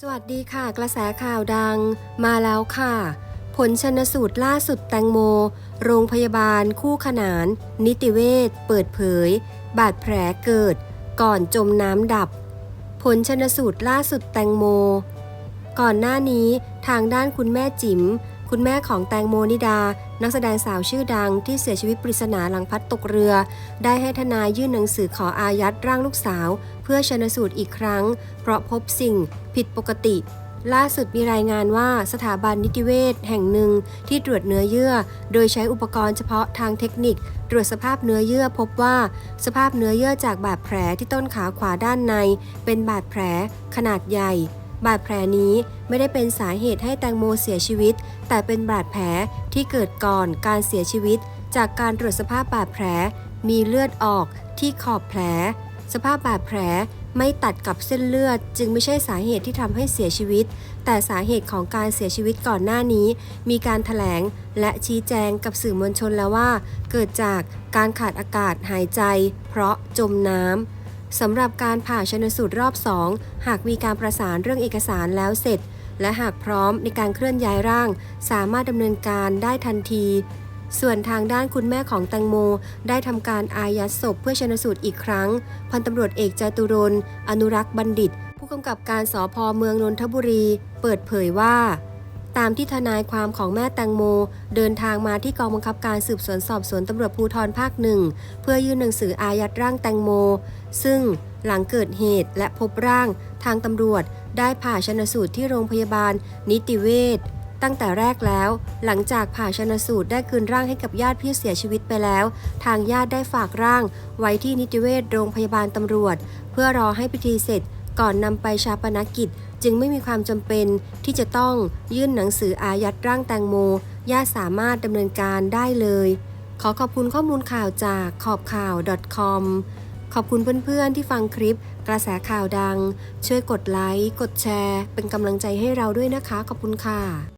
สวัสดีค่ะ กระแสข่าวดังมาแล้วค่ะ ผลชนสูตรล่าสุดแตงโม โรงพยาบาล คู่ขนาน นิติเวชเปิดเผย บาดแผลเกิด ก่อนจมน้ำดับ ผลชนสูตรล่าสุดแตงโม ก่อนหน้านี้ทางด้านคุณแม่จิ๋มคุณแม่ของแตงโมนิดา นักแสดงสาวชื่อดังที่เสียชีวิตปริศนาหลังพัดตกเรือ ได้ให้ทนายยื่นหนังสือขออายัดร่างลูกสาว เพื่อชนสูตรอีกครั้ง เพราะพบสิ่งผิดปกติ ล่าสุดมีรายงานว่าสถาบันนิติเวชแห่งหนึ่งที่ตรวจเนื้อเยื่อ โดยใช้อุปกรณ์เฉพาะทางเทคนิค ตรวจสภาพเนื้อเยื่อพบว่า สภาพเนื้อเยื่อจากบาดแผลที่ต้นขาขวาด้านใน เป็นบาดแผลขนาดใหญ่ บาดแผลนี้ไม่ได้เป็นสาเหตุให้แตงโมเสียชีวิต แต่เป็นบาดแผลที่เกิดก่อนการเสียชีวิต จากการตรวจสภาพบาดแผล มีเลือดออกที่ขอบแผล สภาพบาดแผลไม่ตัดกับเส้นเลือด จึงไม่ใช่สาเหตุที่ทำให้เสียชีวิต แต่สาเหตุของการเสียชีวิตก่อนหน้านี้ มีการถแถลงและชี้แจงกับสื่อมวลชนแล้วว่า เกิดจากการขาดอากาศหายใจ เพราะจมน้ำ สำหรับการผ่าชนสูตรรอบ 2 หากมีการประสานเรื่องเอกสารแล้วเสร็จ และหากพร้อมในการเคลื่อนย้ายร่าง สามารถดำเนินการได้ทันที ส่วนทางด้านคุณแม่ของแตงโม ได้ทำการอายัดศพเพื่อชนสูตรอีกครั้ง พันตำรวจเอกจตุรนอนุรักษ์บัณฑิต ผู้กำกับการสพเมืองนนทบุรี เปิดเผยว่า ตามที่ทนายความของแม่แตงโม เดินทางมาที่กองบังคับการสืบสวนสอบสวนตำรวจภูธรภาคหนึ่งเพื่อยื่นหนังสืออายัดร่างแตงโม ซึ่งหลังเกิดเหตุและพบร่าง ทางตำรวจได้ผ่าชนสูตรที่โรงพยาบาล นิติเวชตั้งแต่แรกแล้ว หลังจากผ่าชนสูตรได้คืนร่างให้กับญาติพี่เสียชีวิตไปแล้ว ทางญาติได้ฝากร่าง ไว้ที่นิติเวชโรงพยาบาลตำรวจ เพื่อรอให้พิธีเสร็จ ก่อนนำไปชาปนกิจจึงไม่มีความจำเป็นที่จะต้องยื่นหนังสืออายัดร่างแตงโมญาติสามารถดำเนินการได้เลย ขอขอบคุณข้อมูลข่าวจากขอบข่าว .com ขอบคุณเพื่อนๆที่ฟังคลิปกระแสข่าวดัง ช่วยกดไลค์ กดแชร์ เป็นกำลังใจให้เราด้วยนะคะ ขอบคุณค่ะ